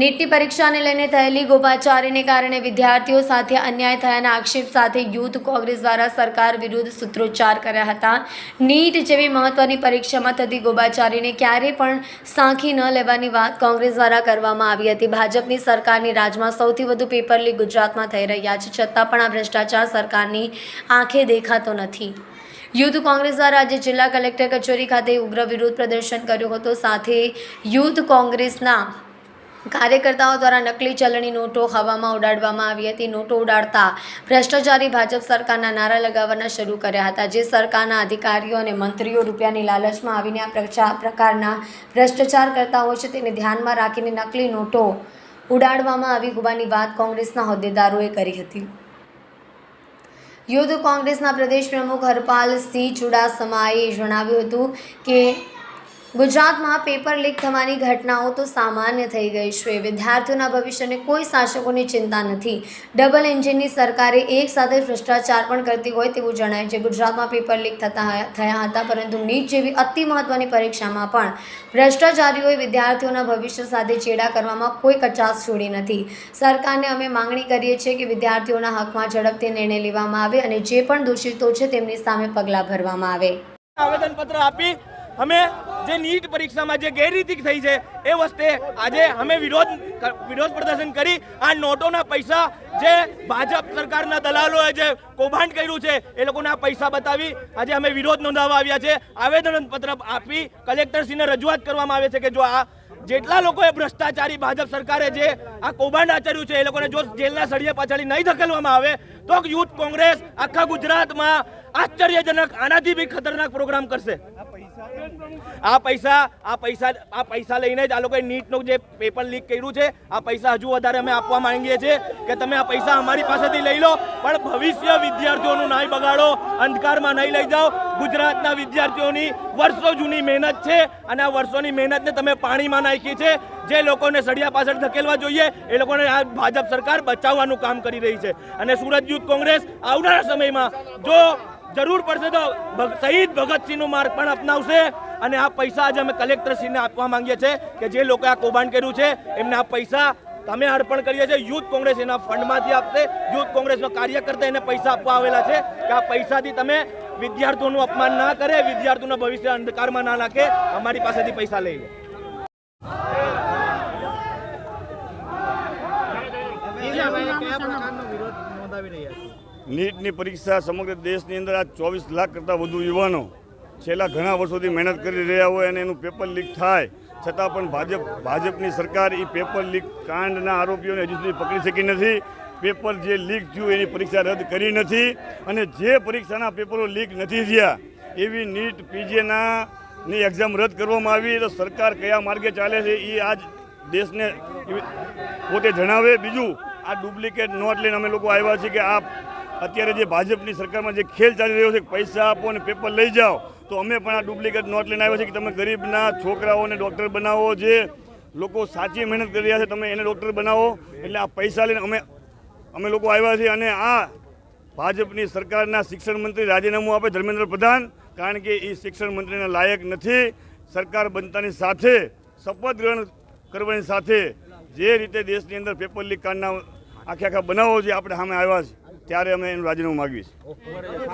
નીટની પરીક્ષાને લઈને થયેલી ગોપાચારીને કારણે વિદ્યાર્થીઓ સાથે અન્યાય થયાના આક્ષેપ સાથે યુથ કોંગ્રેસ દ્વારા સરકાર વિરુદ્ધ સૂત્રોચ્ચાર કર્યા હતા. નીટ જેવી મહત્વની પરીક્ષામાં થતી ગોપાચારીને ક્યારેય પણ સાંખી ન લેવાની વાત કોંગ્રેસ દ્વારા કરવામાં આવી હતી. ભાજપની સરકારની રાજમાં સૌથી વધુ પેપર લીક ગુજરાતમાં થઈ રહ્યા છે. છતાં પણ આ ભ્રષ્ટાચાર સરકારની આંખે દેખાતો નથી. યુથ કોંગ્રેસ દ્વારા આજે જિલ્લા કલેક્ટર કચેરી ખાતે ઉગ્ર વિરોધ પ્રદર્શન કર્યું હતું. સાથે યુથ કોંગ્રેસના કાર્યકર્તાઓ દ્વારા નકલી ચલણી નોટો હવામાં ઉડાડવામાં આવી હતી. નોટો ઉડાડતા ભ્રષ્ટાચારી ભાજપ સરકારના નારા લગાવવાના શરૂ કર્યા હતા, જે સરકારના અધિકારીઓ અને મંત્રીઓ રૂપિયાની લાલચમાં આવીને આ પ્રકારના ભ્રષ્ટાચાર કરતા હોય છે તેને ધ્યાનમાં રાખીને નકલી નોટો ઉડાડવામાં આવી હોવાની વાત કોંગ્રેસના હોદ્દેદારોએ કરી હતી. યુદ્ધ કોંગ્રેસના પ્રદેશ પ્રમુખ હરપાલસિંહ ચુડાસમાએ જણાવ્યું હતું કે ગુજરાતમાં પેપર લીક થવાની ઘટનાઓ તો સામાન્ય થઈ ગઈ છે. વિદ્યાર્થીઓના ભવિષ્યને કોઈ શાસકોની ચિંતા નથી. ડબલ એન્જિનની સરકારે એક સાથે ભ્રષ્ટાચાર પણ કરતી હોય તેવું જણાય છે. ગુજરાતમાં પેપર લીક થતા થયા હતા, પરંતુ નીટ જેવી અતિ મહત્ત્વની પરીક્ષામાં પણ ભ્રષ્ટાચારીઓએ વિદ્યાર્થીઓના ભવિષ્ય સાથે ચેડા કરવામાં કોઈ કચાશ છોડી નથી. સરકારને અમે માંગણી કરીએ છીએ કે વિદ્યાર્થીઓના હકમાં ઝડપથી નિર્ણય લેવામાં આવે અને જે પણ દોષિતો છે તેમની સામે પગલાં ભરવામાં આવે. આવેદનપત્ર આપી અમે જે નીટ પરીક્ષામાં જે ગેરરીતિ થઈ છે, એ વસ્તે આજે અમે વિરોધ વિરોધ પ્રદર્શન કરી આ નોટોના પૈસા જે ભાજપ સરકારના દલાલોએ જે કૌભાંડ કર્યું છે, એ લોકોના પૈસા બતાવી આજે અમે વિરોધ નોંધાવવા આવ્યા છે. આવેદનપત્ર આપી કલેક્ટરશ્રીને રજૂઆત કરવામાં આવે છે કે જો આ જેટલા લોકોએ ભ્રષ્ટાચારી ભાજપ સરકારે જે આ કૌભાંડ આચર્યું છે, એ લોકોને જો જેલના સળિયા પાછળ નહીં ધકેલવામાં આવે, તો યુથ કોંગ્રેસ આખા ગુજરાતમાં આશ્ચર્યજનક, આનાથી બી ખતરનાક પ્રોગ્રામ કરશે. આ પૈસા આ પૈસા આ પૈસા લઈને જ આ લોકોએ નીટનું જે પેપર લીક કર્યું છે, આ પૈસા હજુ વધારે અમે આપવા માંગીએ છીએ કે તમે આ પૈસા અમારી પાસેથી લઈ લો, પણ ભવિષ્ય વિદ્યાર્થીઓનું નહીં બગાડો, અંધકારમાં નહીં લઈ જાઓ. ગુજરાતના વિદ્યાર્થીઓની વર્ષો જૂની મહેનત છે અને આ વર્ષોની મહેનતને તમે પાણીમાં નાખી છે જે લોકોને સળિયા પાછળ ધકેલવા જોઈએ, એ લોકોને આ ભાજપ સરકાર બચાવવાનું કામ કરી રહી છે. અને સુરત યુથ કોંગ્રેસ આવનારા સમયમાં જો જરૂર પડશે તો શહીદ ભગતસિંહનો માર્ગ પણ અપનાવશે. અને આ પૈસા આજે અમે કલેક્ટરશ્રીને આપવા માંગીએ છીએ કે જે લોકોએ આ કૌભાંડ કર્યું છે, એમને આ પૈસા તમે અર્પણ કરીએ છીએ. યુથ કોંગ્રેસ એના ફંડમાંથી આપશે. યુથ કોંગ્રેસનો કાર્યકર્તા એને પૈસા આપવા આવેલા છે કે આ પૈસાથી તમે વિદ્યાર્થીઓનું અપમાન ના કરે, વિદ્યાર્થીઓના ભવિષ્ય અંધકારમાં ના નાખે. અમારી પાસેથી પૈસા લઈ લે. નીટની પરીક્ષા સમગ્ર દેશની અંદર આ ચોવીસ લાખ કરતાં વધુ યુવાનો છેલ્લા ઘણા વર્ષોથી મહેનત કરી રહ્યા હોય અને એનું પેપર લીક થાય, છતાં પણ ભાજપ, ભાજપની સરકાર એ પેપર લીક કાંડના આરોપીઓને હજુ સુધી પકડી શકી નથી. પેપર જે લીક થયું એની પરીક્ષા રદ કરી નથી અને જે પરીક્ષાના પેપરો લીક નથી થયા, એવી નીટ પીજીના ની એક્ઝામ રદ કરવામાં આવી તો સરકાર કયા માર્ગે ચાલે છે એ આજ દેશને પોતે જણાવે. બીજું, આ ડુપ્લિકેટ નોટ લઈને અમે લોકો આવ્યા છીએ કે આ અત્યારે જે ભાજપની સરકારમાં જે ખેલ ચાલી રહ્યો છે, પૈસા આપો અને પેપર લઈ જાઓ, તો અમે પણ આ ડુપ્લિકેટ નોટ લઈને આવ્યા છે કે તમે ગરીબના છોકરાઓને ડૉક્ટર બનાવો જે લોકો સાચી મહેનત કરી રહ્યા છે, તમે એને ડૉક્ટર બનાવો. એટલે આ પૈસા લઈને અમે અમે લોકો આવ્યા છીએ અને આ ભાજપની સરકારના શિક્ષણ મંત્રી રાજીનામું આપે ધર્મેન્દ્ર પ્રધાન, કારણ કે એ શિક્ષણ મંત્રીના લાયક નથી. સરકાર બનતાની સાથે, શપથ ગ્રહણ કરવાની સાથે, જે રીતે દેશની અંદર પેપર લીક કાંડના આખે આખા બનાવો છે આપણે સામે આવ્યા છે ત્યારે અમે એનું રાજીનામું માગીએ છીએ.